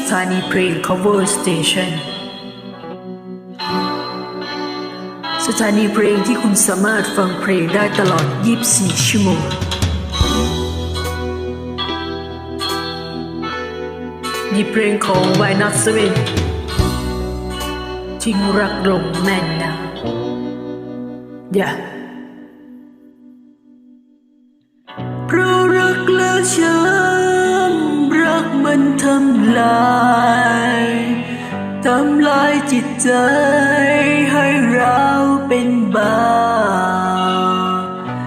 สถานีเพลง cover station สถานีเพลงที่คุณสามารถฟังเพลงได้ตลอด 24 ชั่วโมง หยิบเพลงของ Why Not Seven ทิ้งรักลงแม่น้ำอย่าเพราะรักและช้ำรัก มันทำลายทำลายจิตใจให้เราเป็นบา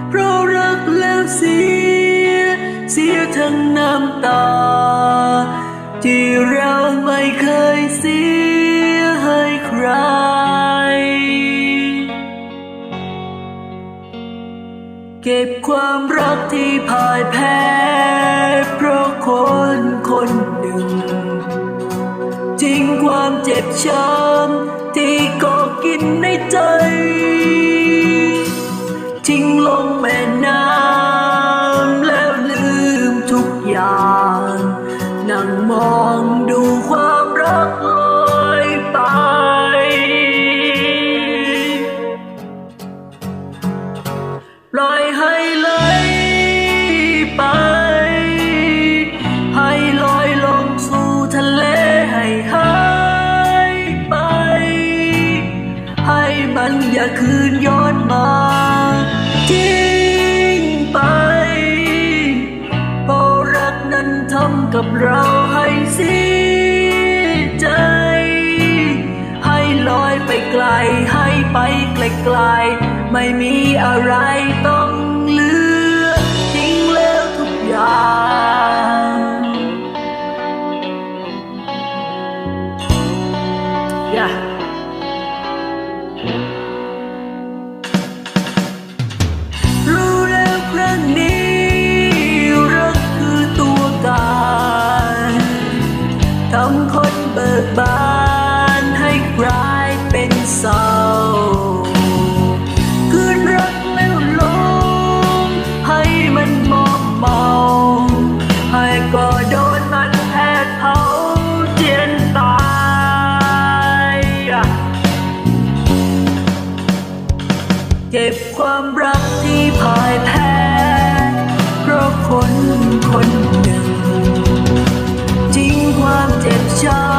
เพราะรักแล้วเสีย เสียทั้งน้ำตา ที่เราไม่เคยเสียให้ใคร เก็บความรักที่พ่ายแพ้ เพราะคนคนหนึ่งทิ้งความเจ็บช้ำที่ก่อกินในใจ ทิ้งลงแม่น้ำ คืนย้อนมาทิ้งไปเพราะรักนั้นทำกับเราให้เสียใจ ให้ลอยไปไกล ให้ไปไกลๆ ไม่มีอะไรต้องเหลือ ทิ้งแล้วทุกอย่าง ความรักที่พ่ายแพ้ เพราะคนคนหนึ่งริงความเจ็บช้ำ